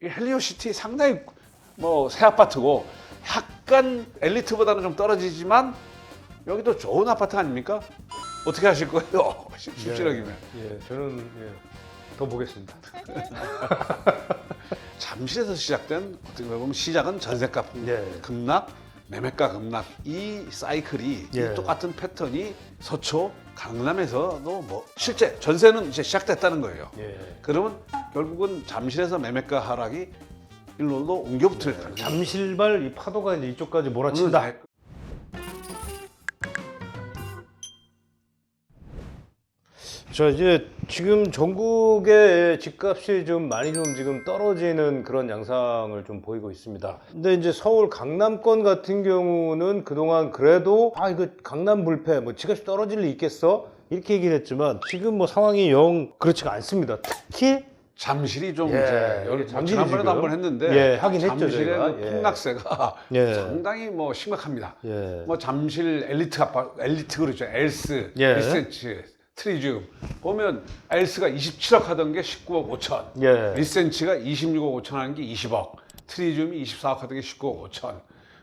이 헬리오시티 상당히 뭐 새 아파트고 약간 엘리트보다는 좀 떨어지지만 여기도 좋은 아파트 아닙니까? 어떻게 하실 거예요? 17억이면. 예, 저는 예, 더 보겠습니다. 잠실에서 시작된 어떻게 보면 시작은 전세가 예. 급락, 매매가 급락 이 사이클이 예. 이 똑같은 패턴이 서초, 강남에서도 뭐 실제 전세는 이제 시작됐다는 거예요. 예. 그러면 결국은 잠실에서 매매가 하락이 일로로 옮겨붙을 가능성. 잠실발 이 파도가 이제 이쪽까지 몰아친다. 자 이제 지금 전국의 집값이 좀 많이 좀 지금 떨어지는 그런 양상을 좀 보이고 있습니다. 근데 이제 서울 강남권 같은 경우는 그동안 그래도 아 이거 강남 불패 뭐 집값이 떨어질 리 있겠어 이렇게 얘기를 했지만 지금 뭐 상황이 영 그렇지가 않습니다. 특히 잠실이 좀 예, 이제 열- 이게 잠실이 지난번에도 한번 했는데 예, 하긴 했죠, 잠실의 저희가. 그 예. 폭락세가 예. 상당히 뭐 심각합니다. 예. 뭐 잠실 엘리트 아파 엘리트 그렇죠. 엘스, 예. 리센츠, 트리듐 보면 엘스가 27억 하던 게 19억 5천, 예. 리센츠가 26억 5천 하는 게 20억, 트리듐이 24억 하던 게 19억 5천.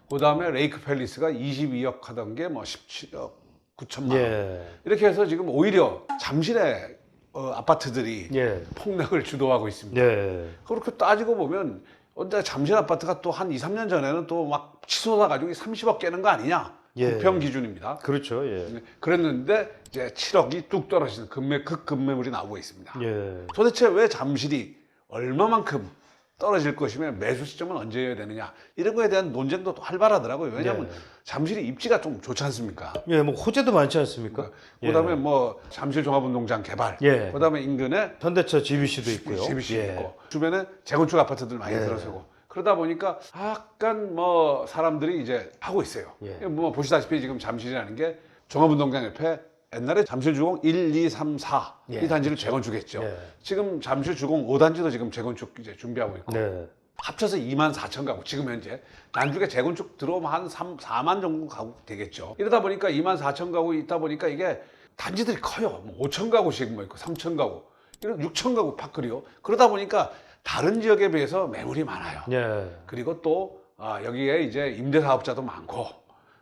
그 다음에 레이크 팰리스가 22억 하던 게 뭐 17억 9천만 원. 예. 이렇게 해서 지금 오히려 잠실의 어, 아파트들이 예. 폭락을 주도하고 있습니다. 예. 그렇게 따지고 보면 언제 잠실 아파트가 또 한 2, 3년 전에는 또 막 치솟아 가지고 30억 깨는 거 아니냐? 예. 부평 기준입니다. 그렇죠. 예. 그랬는데 이제 7억이 뚝 떨어지는 급매 극급매물이 나오고 있습니다. 예. 도대체 왜 잠실이 얼마만큼 떨어질 것이면 매수 시점은 언제여야 되느냐 이런 거에 대한 논쟁도 또 활발하더라고요. 왜냐하면 네. 잠실이 입지가 좀 좋지 않습니까? 예, 뭐 호재도 많지 않습니까? 예. 그다음에 뭐 잠실 종합운동장 개발, 예. 그다음에 인근에 현대차 GBC도 있고요. JBC 예. 있고 주변에 재건축 아파트들 많이 예. 들어서고 그러다 보니까 약간 뭐 사람들이 이제 하고 있어요. 예. 뭐 보시다시피 지금 잠실이라는 게 종합운동장 옆에 옛날에 잠실주공 1, 2, 3, 4이 예, 단지를 재건축했죠. 예. 지금 잠실주공 5단지도 지금 재건축 이제 준비하고 있고 네. 합쳐서 2만 4천 가구 지금 현재 난중에 재건축 들어오면 한 3, 4만 정도 가구 되겠죠. 이러다 보니까 2만 4천 가구 있다 보니까 이게 단지들이 커요. 뭐 5천 가구씩 뭐 있고 3천 가구, 이런 6천 가구 파크리요. 그러다 보니까 다른 지역에 비해서 매물이 많아요. 예. 그리고 또 아, 여기에 이제 임대 사업자도 많고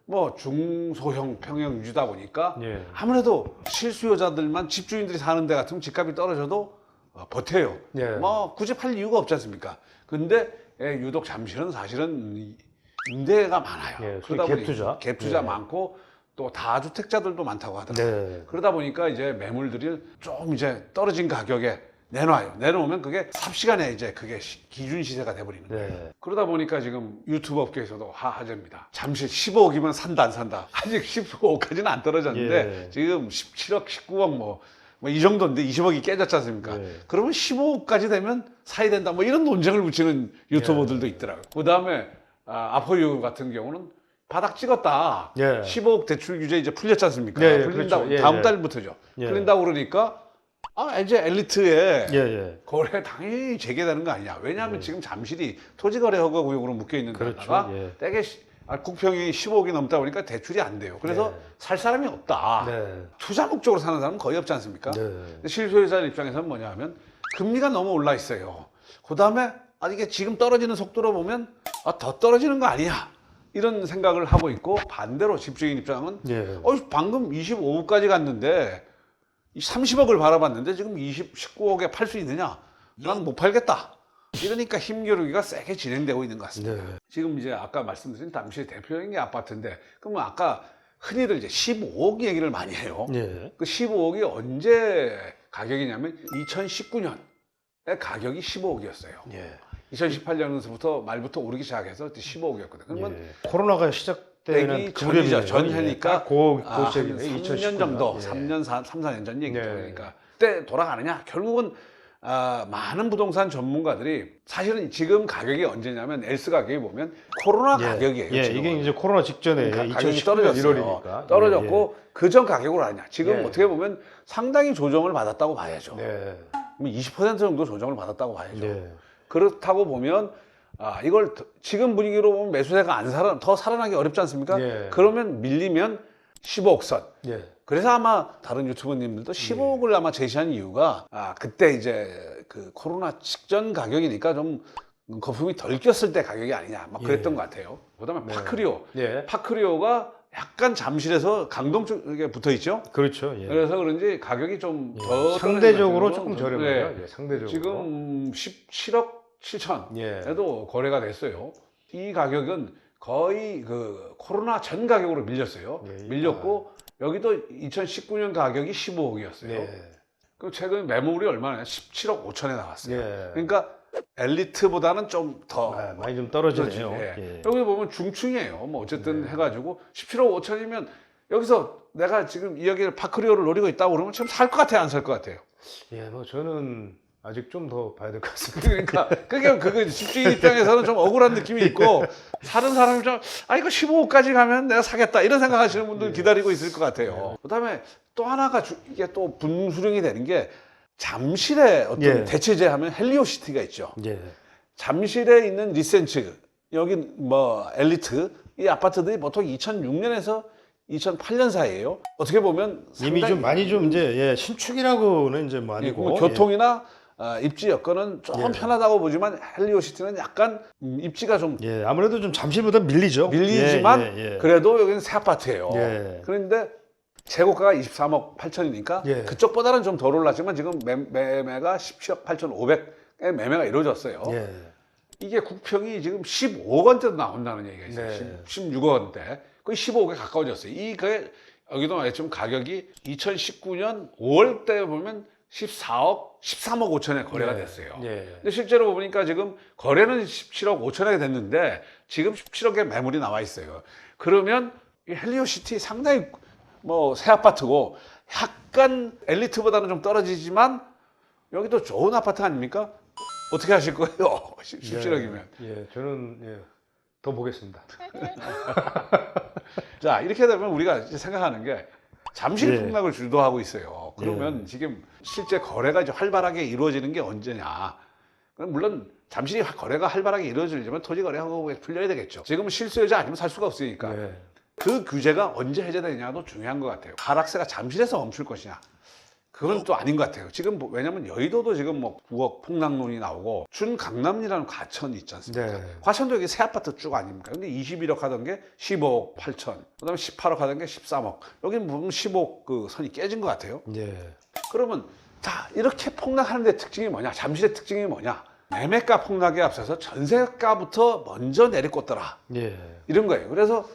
뭐 중소형 평형 위주다 보니까 예. 아무래도 실수요자들만 집주인들이 사는 데 같으면 집값이 떨어져도 어, 버텨요. 예. 뭐 굳이 팔 이유가 없지 않습니까? 근데 예, 유독 잠실은 사실은 이- 임대가 많아요. 예, 그러다 갭 보니 투자. 갭 투자 예. 많고 또 다주택자들도 많다고 하더라고요. 네. 그러다 보니까 이제 매물들이 좀 이제 떨어진 가격에 내놔요. 내놓으면 그게 삽시간에 이제 그게 시- 기준 시세가 돼버리는 거예요. 네. 그러다 보니까 지금 유튜브 업계에서도 하하제입니다. 잠시 15억이면 산다 안 산다. 아직 15억까지는 안 떨어졌는데 예. 지금 17억, 19억 뭐. 뭐 이 정도인데 20억이 깨졌지 않습니까? 예. 그러면 15억까지 되면 사야 된다. 뭐 이런 논쟁을 붙이는 유튜버들도 있더라고요. 그 다음에 아, 아포유 같은 경우는 바닥 찍었다. 예. 15억 대출 규제 이제 풀렸지 않습니까? 예, 예, 풀린다 고 그렇죠. 예, 다음 예. 달부터죠. 예. 풀린다고 그러니까 아 이제 엘리트에 예, 예. 거래 당연히 재개되는 거 아니냐. 왜냐하면 지금 잠실이 토지거래허가 구역으로 묶여 있는 그렇죠. 데다가 예. 되게 시- 아, 국평이 15억이 넘다 보니까 대출이 안 돼요. 그래서 네. 살 사람이 없다. 네. 투자 목적으로 사는 사람은 거의 없지 않습니까? 네. 근데 실소유자 입장에서는 뭐냐 하면 금리가 너무 올라 있어요. 그 다음에 아, 이게 지금 떨어지는 속도로 보면 아, 더 떨어지는 거 아니야. 이런 생각을 하고 있고 반대로 집주인 입장은 예. 어, 방금 25억까지 갔는데 이 30억을 바라봤는데 지금 20, 19억에 팔 수 있느냐? 난못 팔겠다. 이러니까 힘겨루기가 세게 진행되고 있는 것 같습니다. 네. 지금 이제 아까 말씀드린 잠실 대표적인 게 아파트인데 그러면 아까 흔히들 이제 15억 얘기를 많이 해요. 예. 그 15억이 언제 가격이냐면 2019년에 가격이 15억이었어요. 예. 2018년부터 말부터 오르기 시작해서 15억이었거든 요. 그러면 예. 코로나가 시작 그 전이죠. 전이니까 예. 고, 고 아, 시기네. 3년 정도, 예. 3년, 4, 3, 4년 전 얘기죠. 네. 그러니까 그때 돌아가느냐? 결국은 아, 많은 부동산 전문가들이 사실은 지금 가격이 언제냐면 엘스 가격이 보면 코로나 예. 가격이에요. 예, 지금은. 이게 이제 코로나 직전에 가- 가격이 2019년 떨어졌어요. 1월이니까. 떨어졌고 그전 가격으로 아니냐. 지금 예. 어떻게 보면 상당히 조정을 받았다고 봐야죠. 네. 그럼 20% 정도 조정을 받았다고 봐야죠. 네. 그렇다고 보면 아, 이걸 더- 지금 분위기로 보면 매수세가 안 살아 더 살아나기 어렵지 않습니까? 예. 그러면 밀리면 15억 선. 예. 그래서 아마 다른 유튜버님들도 15억을 아마 제시한 이유가 아 그때 이제 그 코로나 직전 가격이니까 좀 거품이 덜 꼈을 때 가격이 아니냐 막 그랬던 예. 것 같아요. 그다음에 네. 파크리오, 예. 파크리오가 약간 잠실에서 강동 쪽에 붙어 있죠. 그렇죠. 예. 그래서 그런지 가격이 좀 예. 더 상대적으로 조금. 저렴해요. 네. 예, 상대적으로. 지금 17억 7천 예. 에도 거래가 됐어요. 이 가격은 거의 그 코로나 전 가격으로 밀렸어요. 예, 밀렸고 여기도 2019년 가격이 15억이었어요. 예. 그 최근 매물이 얼마나 17억 5천에 나왔어요. 예. 그러니까 엘리트보다는 좀더 아, 많이 좀 떨어지네요. 그렇지. 예. 예. 여기 보면 중층이에요. 뭐 어쨌든 네. 해가지고 17억 5천이면 여기서 내가 지금 이 여기를 파크리오를 노리고 있다고 그러면 참 살 것 같아요, 안 살 것 같아요. 예, 뭐 저는 아직 좀 더 봐야 될 것 같습니다. 그러니까 그게 그게 집주인 입장에서는 좀 억울한 느낌이 있고 사는 사람이 좀 아 이거 15억까지 가면 내가 사겠다 이런 생각하시는 분들 기다리고 있을 것 같아요. 그다음에 또 하나가 주- 이게 또 분수령이 되는 게 잠실에 어떤 예. 대체제 하면 헬리오시티가 있죠. 예. 잠실에 있는 리센츠 여기 뭐 엘리트 이 아파트들이 보통 2006년에서 2008년 사이에요. 어떻게 보면 이미 상당히 좀 많이 좀 이제 예, 신축이라고는 이제 뭐 예, 아니고 뭐 교통이나 어, 입지 여건은 조금 예. 편하다고 보지만 헬리오시티는 약간 음, 입지가 좀 예, 예, 아무래도 좀 잠실보다 밀리죠. 밀리지만 예, 예, 예. 그래도 여기는 새 아파트예요. 예. 그런데 재고가가 23억 8천이니까 예. 그쪽보다는 좀 덜 올랐지만 지금 매, 매매가 17억 8천 5백의 매매가 이루어졌어요. 예. 이게 국평이 지금 15억 원대도 나온다는 얘기가 있어요. 네. 16억 원대. 거의 15억에 가까워졌어요. 이그 여기도 말했지만 가격이 2019년 5월 때 보면 14억, 13억 5천에 거래가 예. 됐어요. 예. 근데 실제로 보니까 지금 거래는 17억 5천에 됐는데 지금 17억의 매물이 나와 있어요. 그러면 이 헬리오시티 상당히 뭐 새 아파트고 약간 엘리트보다는 좀 떨어지지만 여기도 좋은 아파트 아닙니까? 어떻게 하실 거예요? 17억이면. 예, 저는 예, 더 보겠습니다. 자 이렇게 되면 우리가 생각하는 게 잠실 예. 폭락을 주도하고 있어요. 그러면 지금 실제 거래가 이제 활발하게 이루어지는 게 언제냐? 물론 잠실이 화- 거래가 활발하게 이루어지려면 토지 거래하고 풀려야 되겠죠. 지금 실수요자 아니면 살 수가 없으니까 예. 그 규제가 언제 해제되냐도 중요한 것 같아요. 하락세가 잠실에서 멈출 것이냐? 그건 또 아닌 것 같아요. 지금 뭐- 왜냐면 여의도도 지금 뭐 9억 폭락론이 나오고 준 강남이라는 과천이 있지 않습니까? 네. 과천도 여기 새 아파트 쭉 아닙니까? 근데 21억 하던 게 15억 8천, 그다음에 18억 하던 게 13억. 여기는 보면 15억 그 선이 깨진 것 같아요. 예. 그러면 자 이렇게 폭락하는 데 특징이 뭐냐? 잠실의 특징이 뭐냐? 매매가 폭락에 앞서서 전세가부터 먼저 내리꽂더라. 예. 이런 거예요. 그래서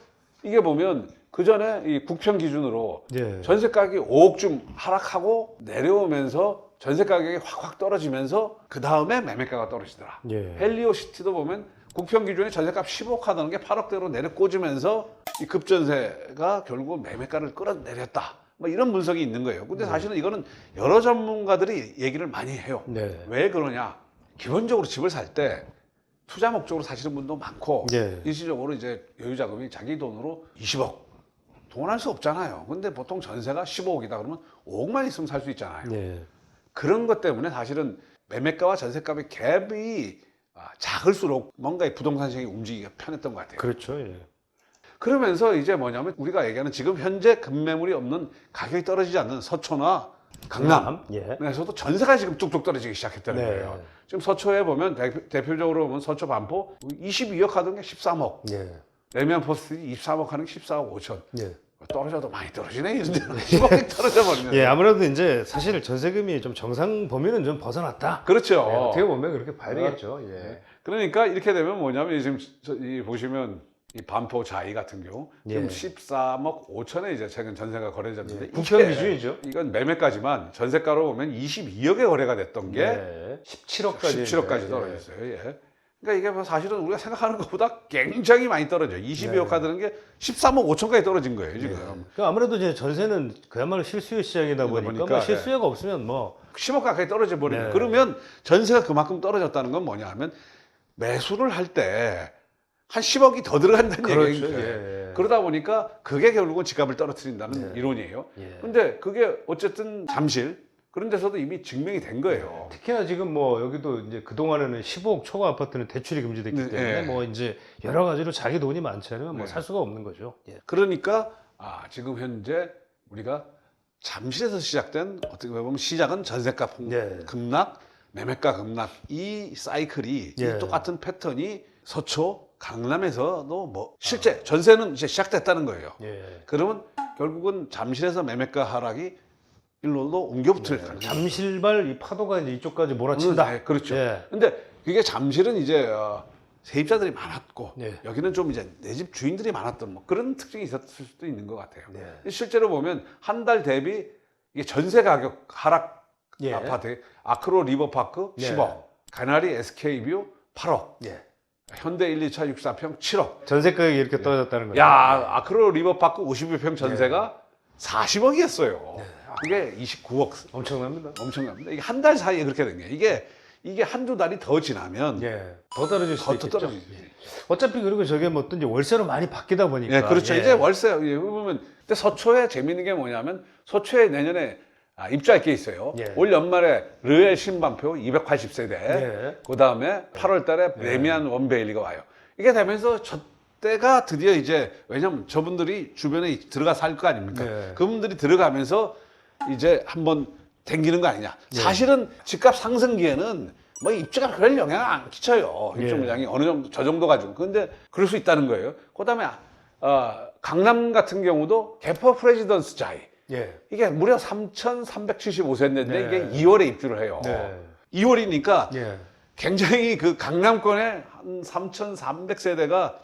이게 보면 그 전에 이 국평 기준으로 예. 전세 가격이 5억쯤 하락하고 내려오면서 전세 가격이 확확 떨어지면서 그 다음에 매매가가 떨어지더라. 예. 헬리오 시티도 보면 국평 기준에 전세값 10억 하던 게 8억대로 내려 꽂으면서 이 급전세가 결국 매매가를 끌어내렸다. 뭐 이런 분석이 있는 거예요. 근데 사실은 이거는 여러 전문가들이 얘기를 많이 해요. 네. 왜 그러냐? 기본적으로 집을 살 때 투자 목적으로 사시는 분도 많고 예. 일시적으로 이제 여유 자금이 자기 돈으로 20억 동원할 수 없잖아요. 근데 보통 전세가 15억이다 그러면 5억만 있으면 살 수 있잖아요. 예. 그런 것 때문에 사실은 매매가와 전세값의 갭이 아, 작을수록 뭔가 이 부동산 시장이 움직이기가 편했던 것 같아요. 그렇죠. 예. 그러면서 이제 뭐냐면 우리가 얘기하는 지금 현재 급매물이 없는 가격이 떨어지지 않는 서초나 강남 예. 에서도 전세가 지금 뚝뚝 떨어지기 시작했다는 네. 거예요. 지금 서초에 보면 대 표, 적으로 보면 서초 반포 22억 하던 게 13억, 예. 레미안 포스트이 23억 하는 게 14억 5천. 예. 떨어져도 많이 떨어지네 이런 데는 10억이 떨어져 버리네. 예, 아무래도 이제 사실 전세금이 좀 정상 범위는 좀 벗어났다. 그렇죠. 예, 어떻게 보면 그렇게 봐야 되겠죠. 예. 네. 그러니까 이렇게 되면 뭐냐면 지금 저- 이 보시면 이 반포 자이 같은 경우 지금 예. 13억 5천에 이제 최근 전세가 거래됐는데 예, 이게 기준이죠. 이건 매매가지만 전세가로 보면 22억에 거래가 됐던 게 예. 17억까지 17억까지 떨어졌어요. 예. 그러니까 이게 뭐 사실은 우리가 생각하는 것보다 굉장히 많이 떨어져요. 22억 네. 하드는 게 13억 5천까지 떨어진 거예요, 지금. 그 아무래도 이제 전세는 그야말로 실수요 시장이다 보니까, 보니까, 뭐 실수요가 없으면 뭐 10억 가까이 떨어져 버리고 네. 그러면 전세가 그만큼 떨어졌다는 건 뭐냐 하면 매수를 할 때 한 10억이 더 들어간다는 그렇죠. 얘기니까. 예. 그러다 보니까 그게 결국은 지갑을 떨어뜨린다는 네. 이론이에요. 예. 근데 그게 어쨌든 잠실 그런 데서도 이미 증명이 된 거예요. 특히나 지금 뭐 여기도 이제 그 동안에는 15억 초과 아파트는 대출이 금지됐기 네, 때문에 예. 뭐 이제 여러 가지로 자기 돈이 많지 않으면 뭐 네. 살 수가 없는 거죠. 예. 그러니까 아, 지금 현재 우리가 잠실에서 시작된 어떻게 보면 시작은 전세값 폭- 네. 급락, 매매가 급락 이 사이클이 예. 이 똑같은 패턴이 서초 강남에서도 뭐 실제 전세는 이제 시작됐다는 거예요. 예. 그러면 결국은 잠실에서 매매가 하락이 일로도 옮겨붙을 가능성이 잠실발 이 파도가 이제 이쪽까지 몰아친다. 네, 그렇죠. 예. 근데 그게 잠실은 이제 어, 세입자들이 많았고 네. 여기는 좀 이제 내 집 주인들이 많았던 뭐 그런 특징이 있었을 수도 있는 것 같아요. 네. 실제로 보면 한 달 대비 이게 전세 가격 하락 예. 아파트 아크로 리버파크 네. 10억, 가나리 SK뷰 8억, 예. 현대 1, 2차 64평 7억. 전세 가격이 이렇게 떨어졌다는 거죠. 야 아크로 리버파크 52평 전세가 40억이었어요. 이게 29억 엄청납니다. 엄청납니다. 이게 한 달 사이에 그렇게 된 거예요. 이게 이게 한두 달이 더 지나면 예. 더 떨어질 수도 더 있겠죠. 떨어지지. 어차피 그리고 저게 뭐 어떤지 월세로 많이 바뀌다 보니까. 예, 그렇죠. 예. 이제 월세 예, 보면 근데 서초에 재밌는 게 뭐냐면 서초에 내년에 아, 입주할 게 있어요. 예. 올 연말에 르엘 신반표 280세대. 예. 그 다음에 8월 달에 레미안 원베일리가 와요. 이게 되면서 저 때가 드디어 이제 왜냐면 저분들이 주변에 들어가 살 거 아닙니까? 네. 그분들이 들어가면서 이제 한번 댕기는 거 아니냐. 네. 사실은 집값 상승기에는 뭐 입주가 별 영향을 안 끼쳐요. 입주 예. 물량이 어느 정도 저 정도 가지고. 근데 그럴 수 있다는 거예요. 그다음에 어, 강남 같은 경우도 개퍼 프레지던스 자이 예. 이게 무려 3,375세인데 네. 이게 2월에 입주를 해요. 네. 2월이니까 예. 굉장히 그 강남권에 한 3,300세대가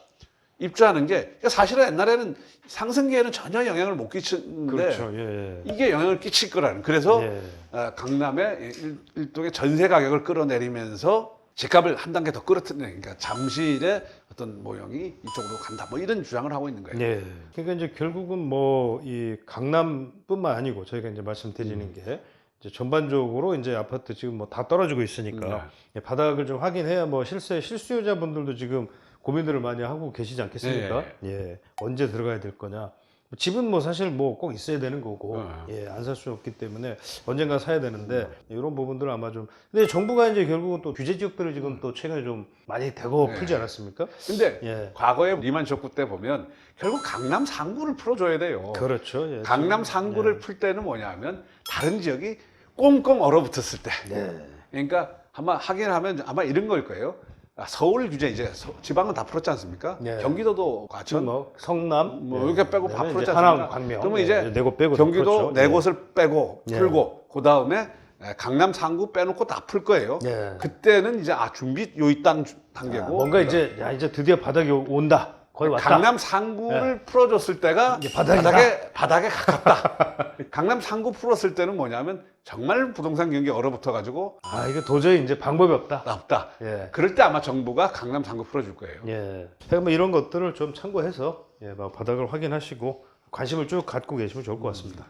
입주하는 게 사실은 옛날에는 상승기에는 전혀 영향을 못 끼치는데 그렇죠. 예. 이게 영향을 끼칠 거라는 그래서 예. 어, 강남의 일- 일종의 전세 가격을 끌어내리면서 집값을 한 단계 더 끌어들이는 그러니까 잠실의 어떤 모형이 이쪽으로 간다 뭐 이런 주장을 하고 있는 거예요. 예. 그러니까 이제 결국은 뭐 이 강남뿐만 아니고 저희가 이제 말씀드리는 게 이제 전반적으로 이제 아파트 지금 뭐 다 떨어지고 있으니까 네. 예, 바닥을 좀 확인해야 뭐 실세 실수요자분들도 지금 고민들을 많이 하고 계시지 않겠습니까? 예. 언제 들어가야 될 거냐. 집은 뭐 사실 뭐 꼭 있어야 되는 거고 네. 예, 안 살 수 없기 때문에 언젠가 사야 되는데 이런 부분들은 아마 좀 근데 정부가 이제 결국은 또 규제 지역들을 지금 또 최근에 좀 많이 대거 네. 풀지 않았습니까? 근데 예. 과거에 리만 쇼크 때 보면 결국 강남 상구를 풀어줘야 돼요. 그렇죠. 예. 강남 상구를 풀 때는 뭐냐면 다른 지역이 꽁꽁 얼어붙었을 때. 네. 그러니까 아마 하긴 하면 아마 이런 걸 거예요. 아, 서울 규제 이제 서- 지방은 다 풀었지 않습니까? 네. 경기도도 과천 뭐 성남 뭐 이렇게 빼고 다 그다음에 풀었지 이제 않습니까? 하남, 광명 그러면 예, 이제 네곳 빼고 경기도 풀었죠. 네 예. 곳을 빼고 예. 풀고 그 다음에 강남 상구 빼놓고 다 풀 거예요. 예. 그때는 이제 아 준비 요입단 단계고 아, 뭔가 이제 야 이제 드디어 바닥이 온다. 거의 왔다. 강남 상구를 풀어줬을 때가 바닥이다. 바닥에 바닥에 가깝다. 강남 상구 풀었을 때는 뭐냐면 정말 부동산 경기 얼어붙어 가지고 아 이거 도저히 이제 방법이 없다. 없다. 예. 그럴 때 아마 정부가 강남 상구 풀어줄 거예요. 예. 그러니까 뭐 이런 것들을 좀 참고해서 예, 뭐 바닥을 확인하시고 관심을 쭉 갖고 계시면 좋을 것 같습니다.